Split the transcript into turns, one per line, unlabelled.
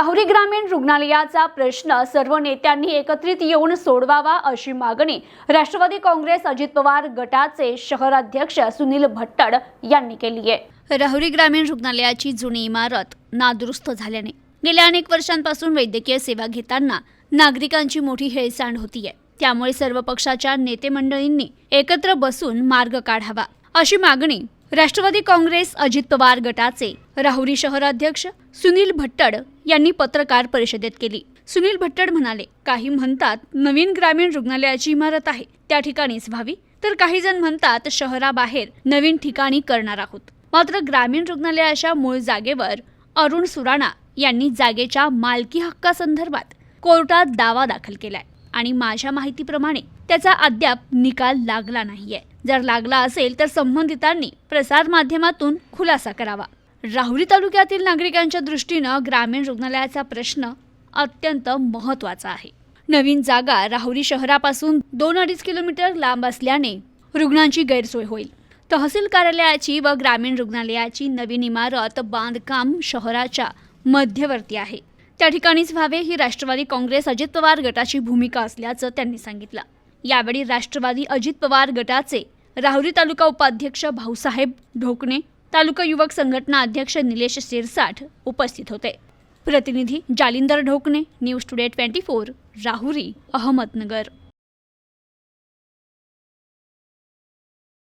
राहुरी ग्रामीण रुग्णालयाचा प्रश्न सर्व नेत्यांनी एकत्रित येऊन सोडवावा अशी मागणी राष्ट्रवादी काँग्रेस अजित पवार गटाचे शहराध्यक्ष सुनील भट्टड यांनी केली आहे. राहुरी ग्रामीण रुग्णालयाची जुनी इमारत नादुरुस्त झाल्याने गेल्या अनेक वर्षांपासून वैद्यकीय सेवा घेताना नागरिकांची मोठी हेळसांड होतीये. त्यामुळे सर्व पक्षाच्या नेतेमंडळींनी एकत्र बसून मार्ग काढावा अशी मागणी राष्ट्रवादी काँग्रेस अजित पवार गटाचे राहुरी शहराध्यक्ष सुनील भट्टड यांनी पत्रकार परिषदेत केली. सुनील भट्टड म्हणाले काही म्हणतात नवीन ग्रामीण रुग्णालयाची इमारत आहे त्या ठिकाणीच व्हावी. तर काही जण म्हणतात शहराबाहेर नवीन ठिकाणी करणार आहोत. मात्र ग्रामीण रुग्णालयाच्या मूळ जागेवर अरुण सुराणा यांनी जागेच्या मालकी हक्कासंदर्भात कोर्टात दावा दाखल केलाय. आणि माझ्या माहितीप्रमाणे त्याचा अद्याप निकाल लागला नाहीये. जर लागला असेल तर संबंधितांनी प्रसार माध्यमातून खुलासा करावा. राहुरी तालुक्यातील नागरिकांच्या दृष्टीनं ग्रामीण रुग्णालयाचा प्रश्न अत्यंत महत्त्वाचा आहे. नवीन जागा राहुरी शहरापासून दोन अडीच किलोमीटर लांब असल्याने रुग्णांची गैरसोय होईल. तहसील कार्यालयाची व ग्रामीण रुग्णालयाची नवीन इमारत बांधकाम शहराच्या मध्यवर्ती आहे. त्या ठिकाणीच व्हावे ही राष्ट्रवादी काँग्रेस अजित पवार गटाची भूमिका असल्याचं त्यांनी सांगितलं. यावेळी राष्ट्रवादी अजित पवार गटाचे राहुरी तालुका उपाध्यक्ष भाऊसाहेब ढोकणे तालुका युवक संघटना अध्यक्ष निलेश शिरसाठ उपस्थित होते. प्रतिनिधी Jalindar Dhokane news today twenty four Rahuri Ahmednagar.